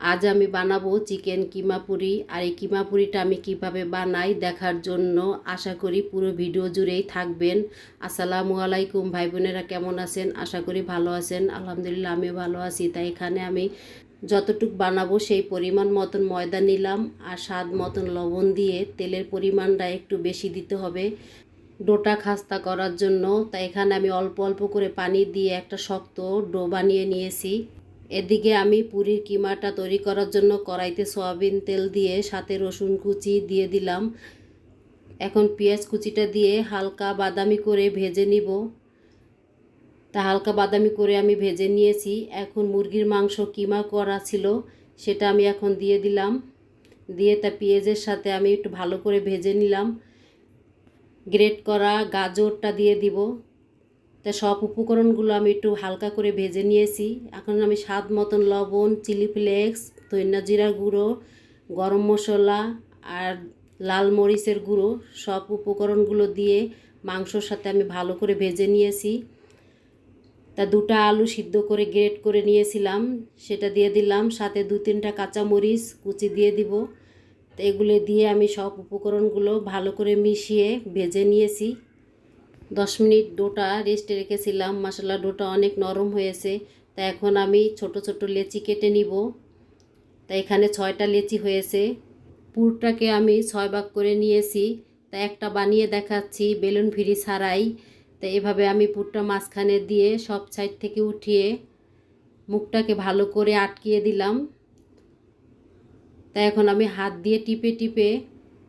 আজ আমি বানাবো চিকেন কিমা পুরি, আর এই কিমা পুরিটা আমি কীভাবে বানাই দেখার জন্য আশা করি পুরো ভিডিও জুড়েই থাকবেন। আসসালামু আলাইকুম, ভাই বোনেরা কেমন আছেন? আশা করি ভালো আছেন। আলহামদুলিল্লাহ, আমিও ভালো আছি। তাই এখানে আমি যতটুক বানাবো সেই পরিমাণ মতন ময়দা নিলাম, আর স্বাদ মতন লবণ দিয়ে তেলের পরিমাণটা একটু বেশি দিতে হবে ডোটা খাস্তা করার জন্য। তাই এখানে আমি অল্প অল্প করে পানি দিয়ে একটা শক্ত ডো বানিয়ে নিয়েছি। এদিকে আমি পুরীর কিমাটা তৈরি করার জন্য কড়াইতে সয়াবিন তেল দিয়ে সাথে রসুন কুচি দিয়ে দিলাম। এখন পেঁয়াজ কুচিটা দিয়ে হালকা বাদামি করে ভেজে নিব। তা হালকা বাদামি করে আমি ভেজে নিয়েছি। এখন মুরগির মাংস কিমা করা ছিল, সেটা আমি এখন দিয়ে দিলাম। দিয়ে তা পেঁয়াজের সাথে আমি একটু ভালো করে ভেজে নিলাম। গ্রেট করা গাজরটা দিয়ে দিব। তা সব উপকরণগুলো আমি একটু হালকা করে ভেজে নিয়েছি। এখন আমি স্বাদ মতন লবণ, চিলি ফ্লেক্স, ধন্যা জিরা গুঁড়ো, গরম মশলা আর লাল মরিচের গুঁড়ো সব উপকরণগুলো দিয়ে মাংসর সাথে আমি ভালো করে ভেজে নিয়েছি। তা দুটা আলু সিদ্ধ করে গ্রেট করে নিয়েছিলাম। সেটা দিয়ে দিলাম, সাথে দু তিনটা কাঁচা মরিচ কুচি দিয়ে দিব। তো এগুলো দিয়ে আমি সব উপকরণগুলো ভালো করে মিশিয়ে ভেজে নিয়েছি। দশ মিনিট ডোটা রেস্টে রেখেছিলাম। মশলা ডোটা অনেক নরম হয়েছে। তা এখন আমি ছোট ছোট লেচি কেটে নিব। তা এখানে ছয়টা লেচি হয়েছে। পুরটাকে আমি ছয় ভাগ করে নিয়েছি। তা একটা বানিয়ে দেখাচ্ছি, বেলুন ফিরি ছাড়াই। তা এভাবে আমি পুরটা মাঝখানে দিয়ে সব সাইড থেকে উঠিয়ে মুখটাকে ভালো করে আটকিয়ে দিলাম। তা এখন আমি হাত দিয়ে টিপে টিপে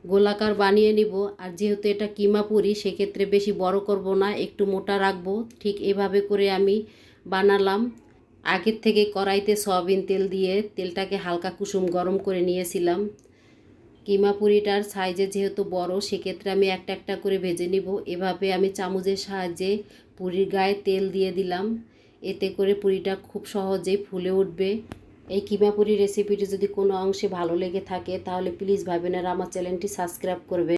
গোলাকার বানিয়ে নিব। আর যেহেতু এটা কিমা পুরি, সেক্ষেত্রে বেশি বড় করব না, একটু মোটা রাখব। ঠিক এভাবে করে আমি বানালাম। আগের থেকে কড়াইতে সয়াবিন তেল দিয়ে তেলটাকে হালকা কুসুম গরম করে নিয়েছিলাম। কিমা পুরিটার সাইজে যেহেতু বড়, সেক্ষেত্রে আমি একটা একটা করে ভেজে নিব। এভাবে আমি চামচের সাহায্যে পুরির গায়ে তেল দিয়ে দিলাম। এতে করে পুরিটা খুব সহজেই ফুলে উঠবে। এই কিমাপুরি রেসিপিটি যদি কোনো অংশে ভালো লেগে থাকে, তাহলে প্লিজ ভাবেন আর আমার চ্যানেলটি সাবস্ক্রাইব করবে